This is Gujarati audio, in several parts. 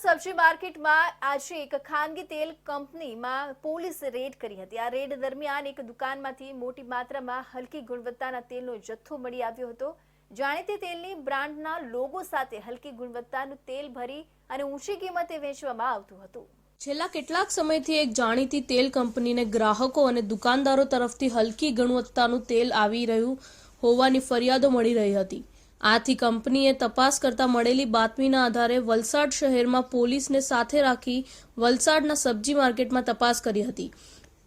સબ્જી માર્કેટમાં આજે એક ખાનગી તેલ કંપનીમાં પોલીસે રેડ કરી હતી. આ રેડ દરમિયાન એક દુકાનમાંથી મોટી માત્રામાં હલકી ગુણવત્તાના તેલનો જથ્થો મળી આવ્યો હતો. જાણીતી તેલની બ્રાન્ડના લોગો સાથે હલકી ગુણવત્તાનું તેલ ભરી અને ઊંચી કિંમતે વેચવામાં આવતું હતું. છેલ્લા કેટલાક સમયથી એક જાણીતી તેલ કંપનીને ગ્રાહકો અને દુકાનદારો તરફથી હલકી ગુણવત્તાનું તેલ આવી રહ્યું હોવાની ફરિયાદો મળી રહી હતી. આથી કંપનીએ તપાસ કરતા મળેલી બાતમીના આધારે વલસાડ શહેરમાં પોલીસને સાથે રાખી વલસાડના સબ્જી માર્કેટમાં તપાસ કરી હતી.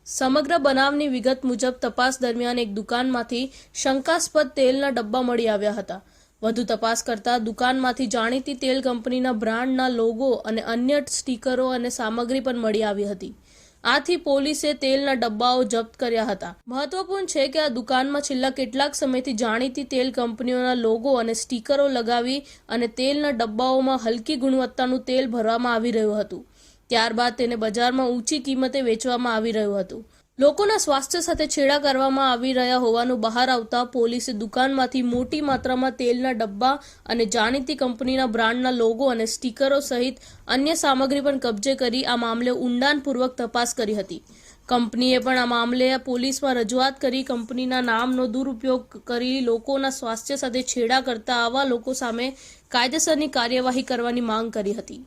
સમગ્ર બનાવની વિગત મુજબ તપાસ દરમિયાન એક દુકાનમાંથી શંકાસ્પદ તેલના ડબ્બા મળી આવ્યા હતા. વધુ તપાસ કરતા દુકાનમાંથી જાણીતી તેલ કંપનીના બ્રાન્ડના લોગો અને અન્ય સ્ટીકરો અને સામગ્રી પણ મળી આવી હતી. આથી પોલીસે તેલના ડબ્બાઓ જપ્ત કર્યા હતા. મહત્વપૂર્ણ છે કે આ દુકાનમાં છેલ્લા કેટલાક સમયથી જાણીતી તેલ કંપનીઓના લોગો અને સ્ટીકરો લગાવી અને તેલના ડબ્બાઓમાં હલકી ગુણવત્તાનું તેલ ભરવામાં આવી રહ્યું હતું. ત્યારબાદ તેને બજારમાં ઊંચી કિંમતે વેચવામાં આવી રહ્યું હતું. લોકોના સ્વાસ્થ્ય સાથે છેડા કરવામાં આવી રહ્યા હોવાનું બહાર આવતા પોલીસે દુકાનમાંથી મોટી માત્રામાં તેલના ડબ્બા અને જાણીતી કંપનીના બ્રાન્ડના લોગો અને સ્ટીકરો સહિત અન્ય સામગ્રી પણ કબજે કરી આ મામલે ઊંડાણપૂર્વક તપાસ કરી હતી. કંપનીએ પણ આ મામલે પોલીસમાં રજૂઆત કરી કંપનીના નામનો દુરુપયોગ કરી લોકોના સ્વાસ્થ્ય સાથે છેડા કરતા આવા લોકો સામે કાયદેસરની કાર્યવાહી કરવાની માંગ કરી હતી.